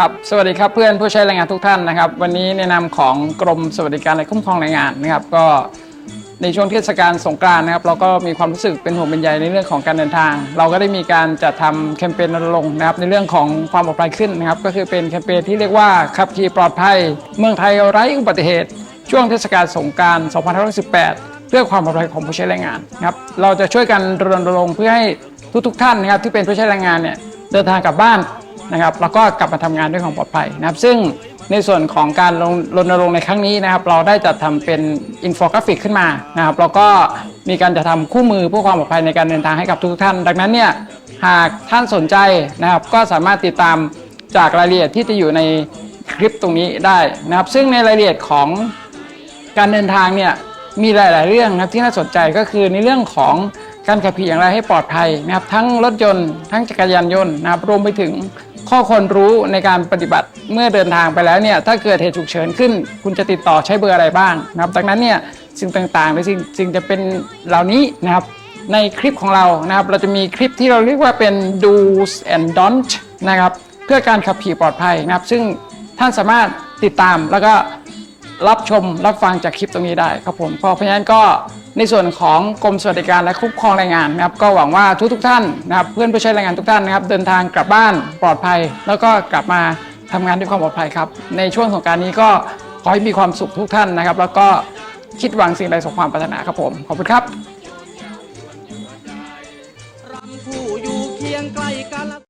ครับ สวัสดีครับเพื่อนผู้ใช้แรงงานทุกท่านนะครับ วันนี้ในนามของกรมสวัสดิการและคุ้มครองแรงงานนะครับ ก็ในช่วงเทศกาลสงกรานต์นะครับ เราก็มีความรู้สึกเป็นห่วงเป็นใยในเรื่องของการเดินทาง เราก็ได้มีการจัดทำแคมเปญรณรงค์นะครับในเรื่องของความปลอดภัยขึ้นนะครับ ก็คือเป็นแคมเปญที่เรียกว่าขับขี่ปลอดภัย เมืองไทยไร้อุบัติเหตุ ช่วงเทศกาลสงกรานต์2518เพื่อความปลอดภัยของผู้ใช้แรงงานนะครับเราจะช่วยกันรณรงค์เพื่อให้ทุกๆท่านนะครับที่เป็นผู้ใช้แรงงานเนี่ยเดินทางกลับบ้าน นะครับแล้วก็กลับมาทำงานด้วยความปลอดภัยนะครับ ซึ่งในส่วนของการรณรงค์ในครั้งนี้นะครับ เราได้จัดทำเป็นอินโฟกราฟิกขึ้นมานะครับแล้วก็มีการจัดทำคู่มือเพื่อความปลอดภัยในการเดินทางให้กับทุกท่าน ดังนั้นเนี่ยหากท่านสนใจนะครับ ก็สามารถติดตามจากรายละเอียดที่จะอยู่ในคลิปตรงนี้ได้นะครับ ซึ่งในรายละเอียดของการเดินทางเนี่ยมีหลาย ๆ เรื่องนะครับที่น่าสนใจก็คือในเรื่องของการขับขี่อย่างไรให้ปลอดภัยนะครับ ทั้งรถยนต์ทั้งจักรยานยนต์นะครับรวมไปถึง ข้อควรรู้ในการปฏิบัติเมื่อเดินทางไปแล้วเนี่ยถ้าเกิดเหตุฉุกเฉินขึ้น คุณจะติดต่อใช้เบอร์อะไรบ้างนะครับดังนั้นเนี่ยสิ่งต่างๆในสิ่งสิ่งจะเป็นเหล่านี้นะครับในคลิปของเรานะครับเราจะมีคลิปที่เราเรียกว่าเป็น do's and don't นะครับเพื่อการขับขี่ปลอดภัยนะครับ ซึ่งท่านสามารถติดตามแล้วก็รับชมรับฟังจากคลิปตรงนี้ได้ครับผมเพราะฉะนั้นก็ ในส่วนของกรมสวัสดิการและคุ้มครองแรงงานนะครับก็หวังว่าทุกๆกท่านนะครับเพื่อนผู้ใช้แรงงานทุกท่านนะครับเดินทางกลับบ้านปลอดภัย แล้วก็กลับมาทำงานด้วยความปลอดภัยครับ ในช่วงของการนี้ก็ขอให้มีความสุขทุกท่านนะครับ แล้วก็คิดหวังสิ่งใดสมความปรารถนาครับผมขอบคุณครับ